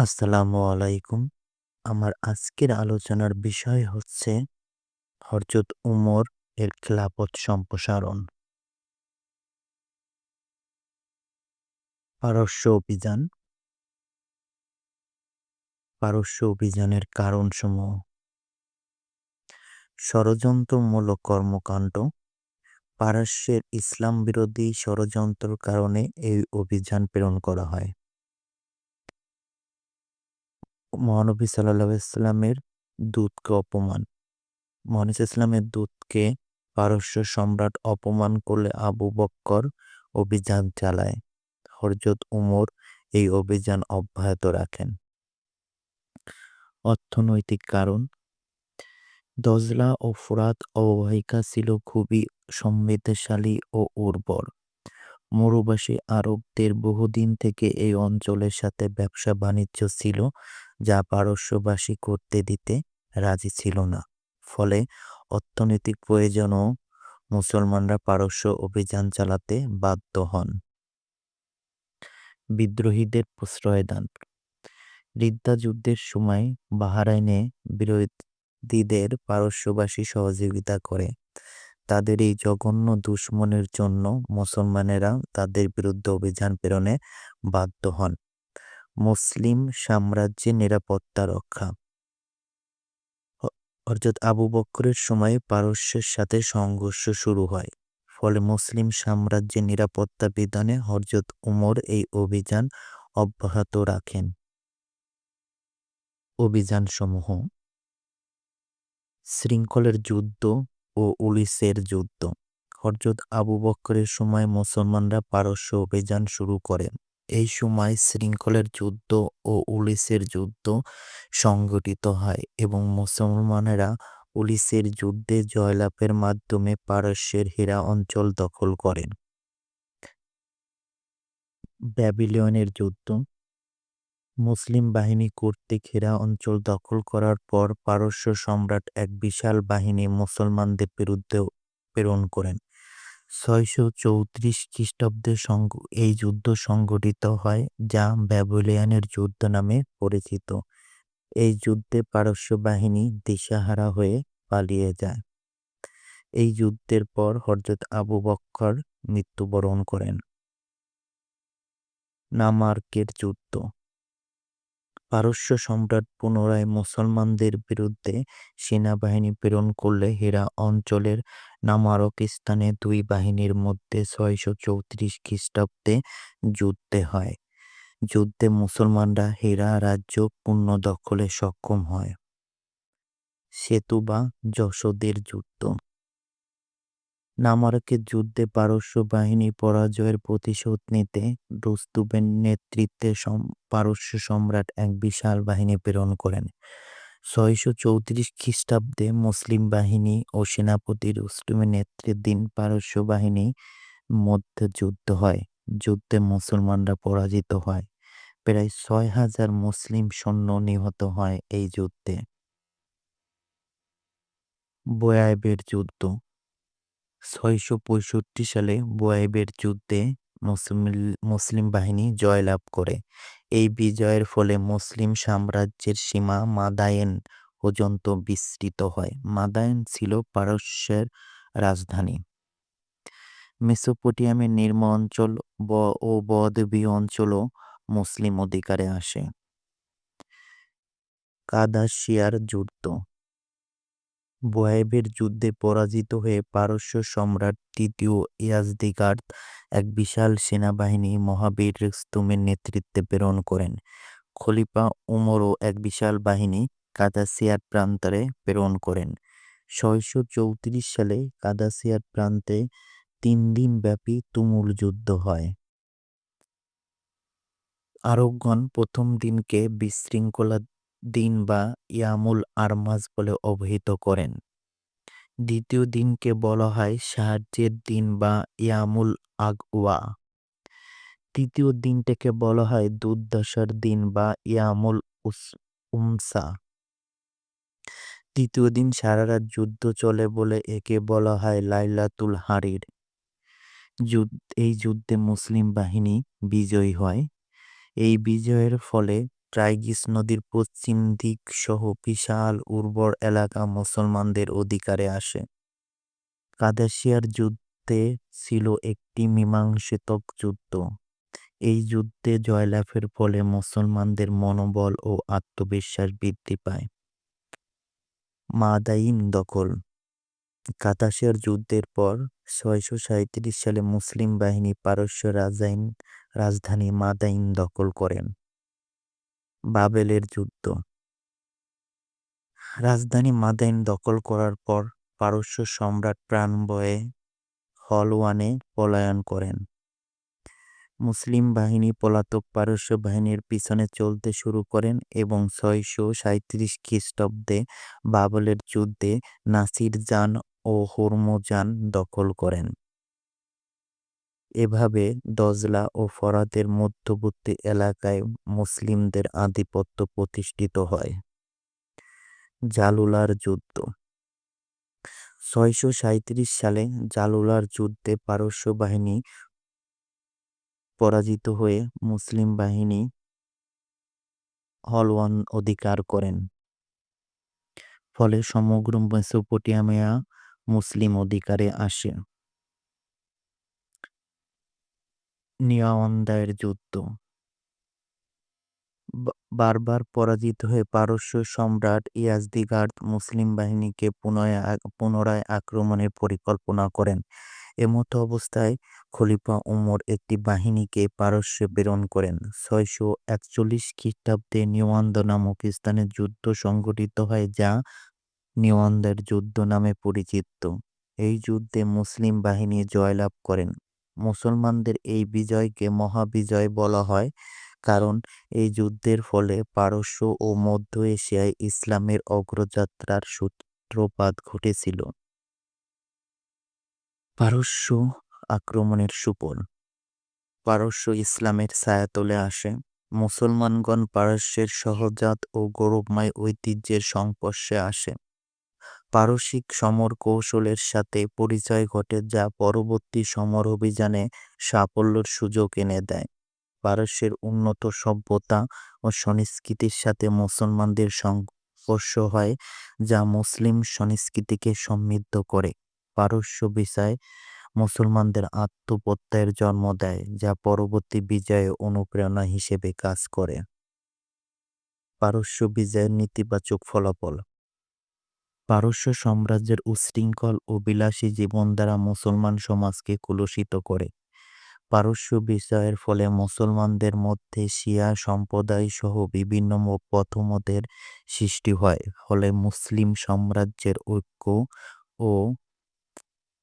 আসসালামু আলাইকুম। আমার আজকের আলোচনার বিষয় হচ্ছে হরজত উমর এর খেলাফত সম্প্রসারণ। পারস্য অভিযান পারস্য অভিযানের কারণসমূহ ষড়যন্ত্রমূলক কর্মকাণ্ড পারস্যের ইসলাম বিরোধী ষড়যন্ত্রের কারণে এই অভিযান প্রেরণ করা হয় মহানবী সাল্লাহ ইসলামের দূতকে অপমান। মহানিস ইসলামের দূতকে পারস্য সম্রাট অপমান করলে আবু বক্কর অভিযান চালায়। হরজত উমর এই অভিযান অব্যাহত রাখেন। অর্থনৈতিক কারণ। দজলা ও ফুরাত অববাহিকা ছিল খুবই সমৃদ্ধশালী ও উর্বর। মরুবাসী আরবদের বহুদিন থেকে এই অঞ্চলের সাথে ব্যবসা বাণিজ্য ছিল যা পারস্যবাসী করতে দিতে রাজি ছিল না। ফলে অর্থনৈতিক প্রয়োজনও মুসলমানরা পারস্য অভিযান চালাতে বাধ্য হন। বিদ্রোহীদের প্রশ্রয়দান রিদ্দা যুদ্ধের সময় বাহারাইনে বিরোধীদের পারস্যবাসী সহযোগিতা করে। তাদের এই জঘন্য দুশ্মনের জন্য মুসলমানেরা তাদের বিরুদ্ধে অভিযান প্রেরণে বাধ্য হন। মুসলিম সাম্রাজ্যের নিরাপত্তা রক্ষা। অর্থাৎ আবু বক্করের সময় পারস্যের সাথে সংঘর্ষ শুরু হয়। ফলে মুসলিম সাম্রাজ্যের নিরাপত্তা বিধানে হরজত উমর এই অভিযান অব্যাহত রাখেন। অভিযানসমূহ শৃঙ্খলের যুদ্ধ ও উলিসের যুদ্ধ। হরজত আবু বক্করের সময় মুসলমানরা পারস্য অভিযান শুরু করেন। এই সময় শৃঙ্খলের যুদ্ধ ও উলিসের যুদ্ধ সংগঠিত হয় এবং মুসলমানেরা উলিসের যুদ্ধে জয়লাভের মাধ্যমে পারস্যের হীরা অঞ্চল দখল করেন। ব্যাবিলিয়নের যুদ্ধ। মুসলিম বাহিনী কর্তৃক হীরা অঞ্চল দখল করার পর পারস্য সম্রাট এক বিশাল বাহিনী মুসলমানদের বিরুদ্ধে প্রেরণ করেন। ছয়শো চৌত্রিশ খ্রিস্টাব্দে এই যুদ্ধ সংগঠিত হয় যা ব্যাবিলিয়ানের যুদ্ধ নামে পরিচিত। এই যুদ্ধে পারস্য বাহিনী দিশাহারা হয়ে পালিয়ে যায়। এই যুদ্ধের পর হরজত আবু বক্কর মৃত্যুবরণ করেন। নামার্কের যুদ্ধ পারস্য সম্রাট পুনরায় মুসলমানদের বিরুদ্ধে সেনাবাহিনী প্রেরণ করলে হেরা অঞ্চলের নামারক স্থানে দুই বাহিনীর মধ্যে ছয়শো চৌত্রিশ খ্রিস্টাব্দে যুদ্ধে হয়। যুদ্ধে মুসলমানরা হেরা রাজ্য পূর্ণ দখলে সক্ষম হয়। সেতু বা যশোদের যুদ্ধ নামারকের যুদ্ধে পারস্য বাহিনী পরাজয়ের প্রতিশোধ নিতে রুস্তুবের নেতৃত্বে পারস্য সম্রাট এক বিশাল বাহিনী প্রেরণ করেন। ছয়শো চৌত্রিশ খ্রিস্টাব্দে মুসলিম বাহিনী ও সেনাপতি রুস্তুমের নেতৃত্বাধীন পারস্য বাহিনী মধ্যে যুদ্ধ হয়। যুদ্ধে মুসলমানরা পরাজিত হয়। প্রায় ছয় হাজার মুসলিম সৈন্য নিহত হয় এই যুদ্ধে। বোয়াইবের যুদ্ধ ছয়শো পঁয়ষট্টি সালে বোয়াইবের যুদ্ধে মুসলিম বাহিনী জয়লাভ করে। এই বিজয়ের ফলে মুসলিম সাম্রাজ্যের সীমা মাদায়েন পর্যন্ত বিস্তৃত হয়। মাদায়েন ছিল পারস্যের রাজধানী। মেসোপোটিয়ামের নির্ম অঞ্চল ও বদবী অঞ্চলও মুসলিম অধিকারে আসে। কাদাসিয়ার যুদ্ধ বোয়াইবের যুদ্ধে পরাজিত হয়ে পারস্য সম্রাট তৃতীয় ইয়াজদিগার্দ এক বিশাল সেনাবাহিনী মহাবীর রুস্তুমের নেতৃত্বে প্রেরণ করেন। খলিফা উমরও এক বিশাল বাহিনী কাদাসিয়ার প্রান্তরে প্রেরণ করেন। ছয়শো চৌত্রিশ সালে কাদাসিয়ার প্রান্তে তিন দিন ব্যাপী তুমুল যুদ্ধ হয়। আরবগণ প্রথম দিনকে বিশৃঙ্খলা দিন বা ইয়ামুল আরমাজ বলে অবহিত করেন। দ্বিতীয় দিনকে বলা হয় সাহায্যের দিন বা ইয়ামুল আগওয়া। তৃতীয় দিনটাকে বলা হয় দুর্দশার দিন বা ইয়ামুল উমসা। তৃতীয় দিন সারা রাত যুদ্ধ চলে বলে একে বলা হয় লাইলাতুল হারির। এই যুদ্ধে মুসলিম বাহিনী বিজয়ী হয়। এই বিজয়ের ফলে ট্রাইগিস নদীর পশ্চিম দিক সহ বিশাল উর্বর এলাকা মুসলমানদের অধিকারে আসে। কাদেসিয়ার যুদ্ধে ছিল একটি মীমাংসিতক যুদ্ধ। এই যুদ্ধে জয়লাভের ফলে মুসলমানদের মনোবল ও আত্মবিশ্বাস বৃদ্ধি পায়। মাদাইন দখল। কাতাসিয়ার যুদ্ধের পর ছয়শো সাঁত্রিশ সালে মুসলিম বাহিনী পারস্য রাজাইন রাজধানী মাদাইন দখল করেন। বাবেলের যুদ্ধ। রাজধানী মাদাইন দখল করার পর পারস্য সম্রাট প্রাণবয়ে হলওয়ানে পলায়ন করেন। মুসলিম বাহিনী পলাতক পারস্য বাহিনীর পিছনে চলতে শুরু করেন এবং ছয়শো সাঁত্রিশ খ্রিস্টাব্দে বাবলের যুদ্ধে নাসির জান ও হরমোজান দখল করেন। এভাবে দজলা ও ফরাতের মধ্যবর্তী এলাকায় মুসলিমদের আধিপত্য প্রতিষ্ঠিত হয়। জালুলার যুদ্ধ। ছয়শো সাঁত্রিশ সালে জালুলার যুদ্ধে পারস্য বাহিনী পরাজিত হয়ে মুসলিম বাহিনী হলওয়ান অধিকার করেন। ফলে সমগ্র মেসোপটেমিয়া মুসলিম অধিকারে আসে। নিয়াওয়ান্দায়ের যুদ্ধ। বারবার পরাজিত হয়ে পারস্য সম্রাট ইয়াজদিগার্দ মুসলিম বাহিনীকে পুনরায় আক্রমণের পরিকল্পনা করেন। এমতো অবস্থায় খলিফা উমর একটি বাহিনীকে পারস্যে প্রেরণ করেন। ছয়শো একচল্লিশ খ্রিস্টাব্দে নিওয়ান্দ নামক স্থানে যুদ্ধ সংঘটিত হয় যা নিওয়ান্দের যুদ্ধ নামে পরিচিত। এই যুদ্ধে মুসলিম বাহিনী জয়লাভ করেন। মুসলমানদের এই বিজয়কে মহাবিজয় বলা হয়। কারণ এই যুদ্ধের ফলে পারস্য ও মধ্য এশিয়ায় ইসলামের অগ্রযাত্রার সূত্রপাত ঘটেছিল। পারস্য আক্রমণের সুফল। পারস্য ইসলামের ছায়াতলে আসে। মুসলমানগণ পারস্যের সহজাত ও গৌরবময় ঐতিহ্যের সংস্পর্শে আসে। পারসিক সমর কৌশলের সাথে পরিচয় ঘটে যা পরবর্তী সমর অভিযানে সাফল্যের সুযোগ এনে দেয়। পারস্যের উন্নত সভ্যতা ও সংস্কৃতির সাথে মুসলমানদের সংস্পর্শ হয়, যা মুসলিম সংস্কৃতিকে সমৃদ্ধ করে। পারস্য বিষয় মুসলমানদের আত্মপ্রত্যয়ের জন্ম দেয়, যা পরবর্তী বিজয়ে অনুপ্রেরণা হিসেবে কাজ করে। পারস্য বিজয়ের নেতিবাচক ফলাফল পারস্য সাম্রাজ্যের উশৃঙ্খল ও বিলাসী জীবন দ্বারা মুসলমান সমাজকে কলুষিত করে। পারস্য বিষয়ের ফলে মুসলমানদের মধ্যে শিয়া সম্প্রদায় সহ বিভিন্ন পথমতের সৃষ্টি হয়। ফলে মুসলিম সাম্রাজ্যের ঐক্য ও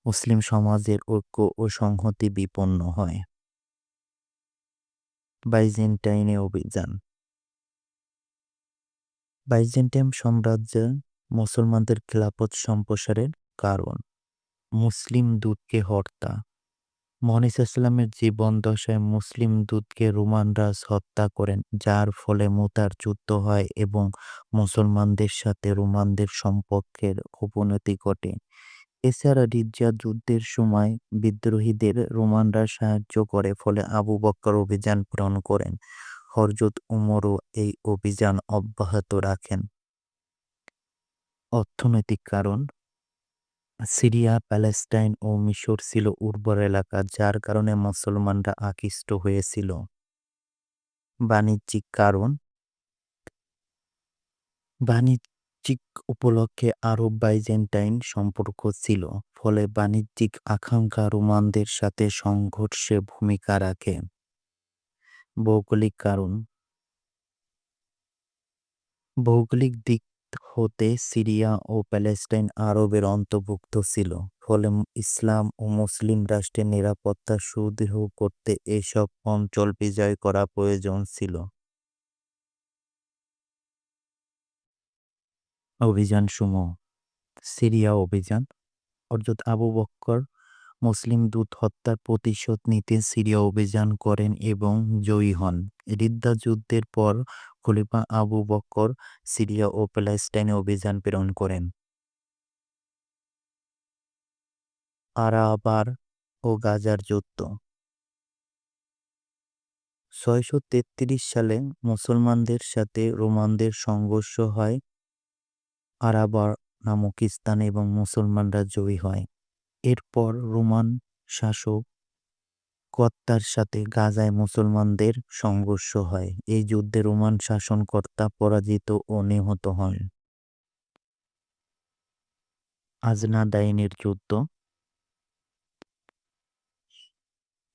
মুসলিম সমাজের ঐক্য ও সংহতি বিপন্ন হয়। বাইজেন্টাইনে অভিযান। বাইজেন্টাইন সাম্রাজ্য মুসলমানদের খিলাফত সম্প্রসারের কারণ। মুসলিম দূতকে হত্যা। মহানিস ইসলামের জীবন দশায় মুসলিম দূতকে রোমানরাজ হত্যা করেন, যার ফলে মুতার যুদ্ধ হয় এবং মুসলমানদের সাথে রোমানদের সম্পর্কের অবনতি ঘটে। এছাড়া রিজ্জা যুদ্ধের সময় বিদ্রোহীদের রোমানরা সাহায্য করে, ফলে আবু বক্কর অভিযান প্রেরণ করেন। হরজত উমরও এই অভিযান অব্যাহত রাখেন। অর্থনৈতিক কারণ। সিরিয়া, প্যালেস্টাইন ও মিশর ছিল উর্বর এলাকা, যার কারণে মুসলমানরা আকৃষ্ট হয়েছিল। বাণিজ্যিক কারণ। বাণিজ্যিক উপলক্ষে আরব বাইজেন্টাইন সম্পর্ক ছিল, ফলে বাণিজ্যিক আকাঙ্ক্ষা রোমানদের সাথে সংঘর্ষে ভূমিকা রাখে। ভৌগোলিক কারণ। ভৌগোলিক দিক হতে সিরিয়া ও প্যালেস্টাইন আরবের অন্তর্ভুক্ত ছিল। ফলে ইসলাম ও মুসলিম রাষ্ট্রের নিরাপত্তা সুদৃঢ় করতে এসব অঞ্চল বিজয় করা প্রয়োজন ছিল। অভিযান অভিযানসমূহ, সিরিয়া অভিযান অর্থাৎ আবু বক্কর মুসলিম দূত হত্যার প্রতিশোধ নিতে সিরিয়া অভিযান করেন এবং জয়ী হন। রিদ্দা যুদ্ধের পর খলিফা আবু বক্কর সিরিয়া ও প্যালেস্টাইনে অভিযান প্রেরণ করেন। আরাবার ও গাজার যুদ্ধ। ছয়শো তেত্রিশ সালে মুসলমানদের সাথে রোমানদের সংঘর্ষ হয়। আরাবার নামক স্থানে এবং মুসলমানরা জয়ী হয়। এরপর রোমান শাসক কর্তার সাথে গাজায় মুসলমানদের সংঘর্ষ হয়। এই যুদ্ধে রোমান শাসনকর্তা পরাজিত ও নিহত হন। আজনাদাইনের যুদ্ধ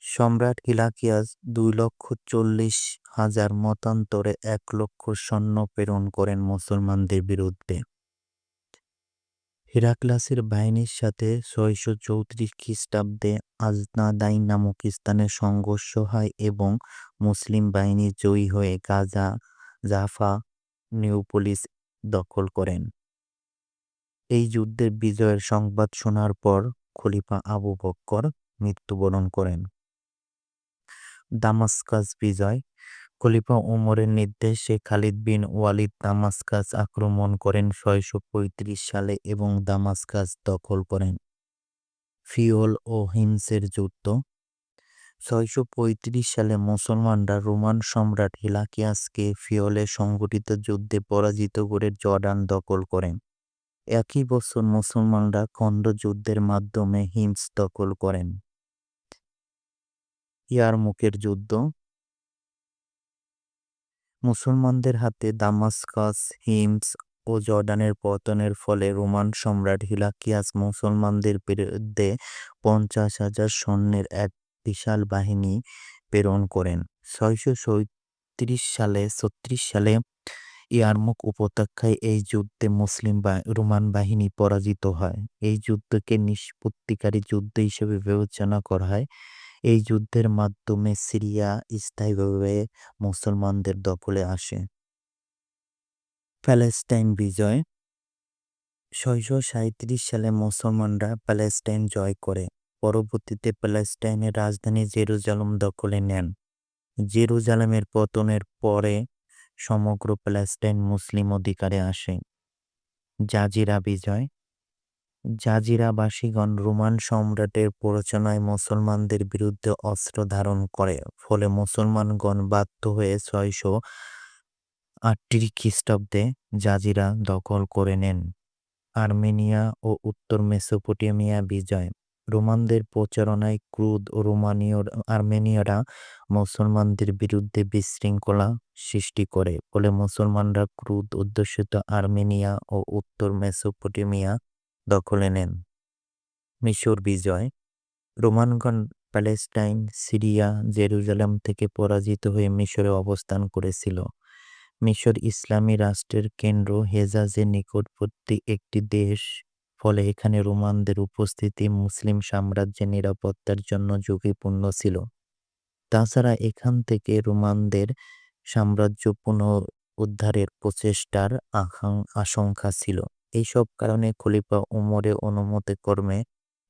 সম্রাট হিলাকিয়াস দুই লক্ষ চল্লিশ হাজার মতান্তরে এক লক্ষ সৈন্য প্রেরণ করেন মুসলমানদের বিরুদ্ধে। হেরাক্লাসের বাহিনীর সাথে ছয়শো চৌত্রিশ খ্রিস্টাব্দে আজনাদাইন নামক স্থানে সংঘর্ষ হয় এবং মুসলিম বাহিনী জয়ী হয়ে গাজা, জাফা, নিউপোলিস দখল করেন। এই যুদ্ধের বিজয়ের সংবাদ শোনার পর খলিফা আবু বক্কর মৃত্যুবরণ করেন। দামাস্কাস বিজয় খলিফা উমরের নির্দেশে খালিদ বিন ওয়ালিদ দামাস্কাস আক্রমণ করেন ছয়শো পঁয়ত্রিশ সালে এবং দামাস্কাস দখল করেন। ফিওল ও হিমসের যুদ্ধ। ছয়শো পঁয়ত্রিশ সালে মুসলমানরা রোমান সম্রাট হিলাকিয়াসকে ফিওলে সংগঠিত যুদ্ধে পরাজিত করে জর্ডান দখল করেন। একই বছর মুসলমানরা খণ্ড যুদ্ধের মাধ্যমে হিমস দখল করেন। ইয়ারমুকের যুদ্ধ। মুসলমানদের হাতে দামাস্কাস, হিমস ও জর্ডানের পতনের ফলে রোমান সম্রাট হিলাকিয়াস মুসলমানদের বিরুদ্ধে পঞ্চাশ হাজার সৈন্যের এক বিশাল বাহিনী প্রেরণ করেন। ছয়শো সৈত্রিশ সালে, ছত্রিশ সালে ইয়ারমুক উপত্যকায় এই যুদ্ধে মুসলিম বা, রোমান বাহিনী পরাজিত হয়। এই যুদ্ধকে নিষ্পত্তিকারী যুদ্ধ হিসেবে বিবেচনা করা হয়। এই যুদ্ধের মাধ্যমে সিরিয়া স্থায়ীভাবে মুসলমানদের দখলে আসে। প্যালেস্টাইন বিজয়। ছয়শো সাঁত্রিশ সালে মুসলমানরা প্যালেস্টাইন জয় করে। পরবর্তীতে প্যালেস্টাইনের রাজধানী জেরুজালেম দখলে নেন। জেরুজালেমের পতনের পরে সমগ্র প্যালেস্টাইন মুসলিম অধিকারে আসে। জাজিরা বিজয়। জাজিরাবাসীগণ রোমান সম্রাটের প্ররোচনায় মুসলমানদের বিরুদ্ধে অস্ত্র ধারণ করে, ফলে মুসলমানগণ বাধ্য হয়ে ছয়শো আটত্রিশ খ্রিস্টাব্দে জাজিরা দখল করে নেন। আর্মেনিয়া ও উত্তর মেসোপটেমিয়া বিজয়। রোমানদের প্রচারণায় ক্রুদ ও রোমানীয় আর্মেনিয়ারা মুসলমানদের বিরুদ্ধে বিশৃঙ্খলা সৃষ্টি করে, ফলে মুসলমানরা ক্রুদ অধ্যুষিত আর্মেনিয়া ও উত্তর মেসোপটেমিয়া দখলে নেন। মিশর বিজয়, রোমানগণ প্যালেস্টাইন, সিরিয়া, জেরুজালেম থেকে পরাজিত হয়ে মিশরে অবস্থান করেছিল। মিশর ইসলামী রাষ্ট্রের কেন্দ্র হেজাজের নিকটবর্তী একটি দেশ, ফলে এখানে রোমানদের উপস্থিতি মুসলিম সাম্রাজ্যের নিরাপত্তার জন্য ঝুঁকিপূর্ণ ছিল। তাছাড়া এখান থেকে রোমানদের সাম্রাজ্য পুনঃ উদ্ধারের প্রচেষ্টার আশঙ্কা ছিল। এইসব কারণে খলিফা উমরে অনুমতি কর্মে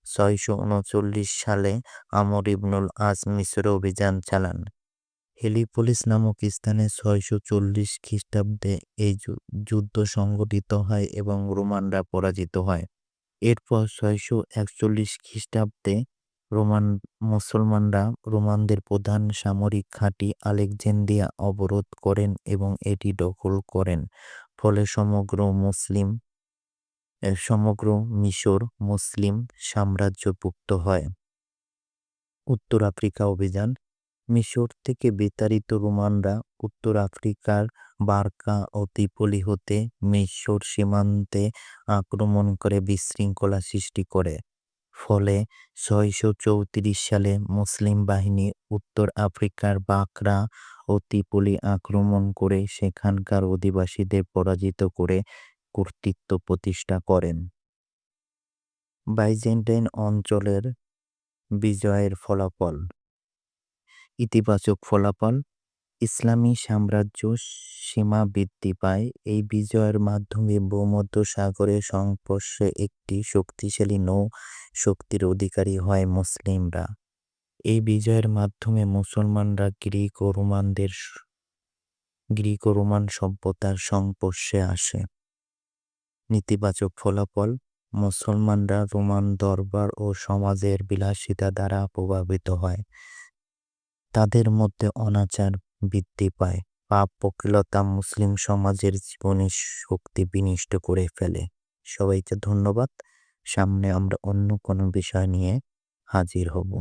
ছয়শো উনচল্লিশ সালে আমর ইবনুল আজ মিশরে অভিযান চালান। হেলিপোলিস নামক স্থানে ছয়শো চল্লিশ খ্রিস্টাব্দে এই যুদ্ধ সংঘটিত হয় এবং রোমানরা পরাজিত হয়। এরপর ছয়শো একচল্লিশ খ্রিস্টাব্দে রোমান, মুসলমানরা রোমানদের প্রধান সামরিক ঘাঁটি আলেকজেন্দ্রিয়া অবরোধ করেন এবং এটি দখল করেন। ফলে সমগ্র মুসলিম সমগ্র মিশর মুসলিম সাম্রাজ্যভুক্ত হয়। উত্তর আফ্রিকা অভিযান, মিশর থেকে বিতাড়িত রোমানরা উত্তর আফ্রিকার বার্কা ও ত্রিপলি হতে মিশর সীমান্তে আক্রমণ করে বিশৃঙ্খলা সৃষ্টি করে। ফলে ছয়শো চৌত্রিশ সালে মুসলিম বাহিনী উত্তর আফ্রিকার বাকরা ও ত্রিপলি আক্রমণ করে সেখানকার অধিবাসীদের পরাজিত করে কর্তৃত্ব প্রতিষ্ঠা করেন। বাইজেন্টাইন অঞ্চলের বিজয়ের ফলাফল। ইতিবাচক ফলাফল, ইসলামী সাম্রাজ্য সীমা বৃদ্ধি পায়। এই বিজয়ের মাধ্যমে ভূমধ্য সাগরের সংস্পর্শে একটি শক্তিশালী নৌ শক্তির অধিকারী হয় মুসলিমরা। এই বিজয়ের মাধ্যমে মুসলমানরা গ্রিক ও রোমানদের গ্রিক ও রোমান সভ্যতার সংস্পর্শে আসে। নেতিবাচক ফলাফল মুসলমানরা রোমান দরবার ও সমাজের বিলাসিতা দ্বারা প্রভাবিত হয়। তাদের মধ্যে অনাচার বৃদ্ধি পায়। পাপ পকিলতা মুসলিম সমাজের জীবনে শক্তি বিনিষ্ট করে ফেলে। সবাইকে ধন্যবাদ। সামনে আমরা অন্য কোনো বিষয় নিয়ে হাজির হব।